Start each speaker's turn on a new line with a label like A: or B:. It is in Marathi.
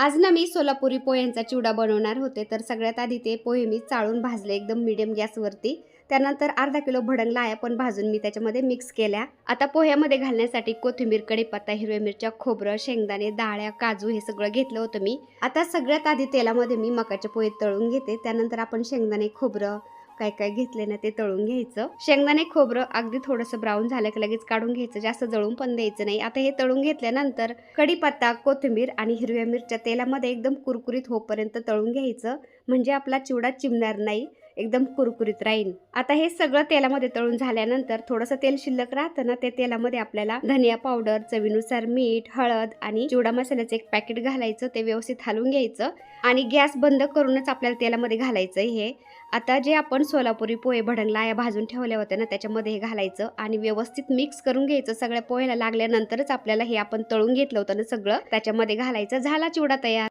A: आज ना मी सोलापुरी पोह्यांचा चिवडा बनवणार होते तर सगळ्यात आधी ते पोहे मी चाळून भाजले एकदम मिडियम गॅसवरती. त्यानंतर अर्धा किलो भडंगला लाया पण भाजून मी त्याच्यामध्ये मिक्स केल्या. आता पोह्यामध्ये घालण्यासाठी कोथिंबीर कढीपत्ता हिरव्या मिरच्या खोबरं शेंगदाणे डाळ्या काजू हे सगळं घेतलं होतं मी. आता सगळ्यात आधी तेलामध्ये मी मकाचे पोहे तळून घेते. त्यानंतर आपण शेंगदाणे खोबरं काय काय घेतले ना ते तळून घ्यायचं. शेंगदाणे खोबरं अगदी थोडंसं ब्राऊन झालं की लगेच काढून घ्यायचं. जास्त जळून पण द्यायचं नाही. आता हे तळून घेतल्यानंतर कढीपत्ता कोथिंबीर आणि हिरव्या मिरच्या तेलामध्ये एकदम कुरकुरीत होपर्यंत तळून घ्यायचं. म्हणजे आपला चिवडा चिमणार नाही. एकदम कुरकुरीत राहील. आता हे सगळं तेलामध्ये तळून झाल्यानंतर थोडंसं तेल शिल्लक राहतं ना ते तेलामध्ये आपल्याला धनिया पावडर चवीनुसार मीठ हळद आणि चिवडा मसाल्याचं एक पॅकेट घालायचं ते व्यवस्थित हलवून घ्यायचं आणि गॅस बंद करूनच आपल्याला तेलामध्ये घालायचं हे. आता जे आपण सोलापुरी पोहे भडंगला या भाजून ठेवल्या होत्या ना त्याच्यामध्ये हे घालायचं आणि व्यवस्थित मिक्स करून घ्यायचं. सगळ्या पोह्याला लागल्यानंतरच आपल्याला हे आपण तळून घेतलं होतं ना सगळं त्याच्यामध्ये घालायचं. झाला चिवडा तयार.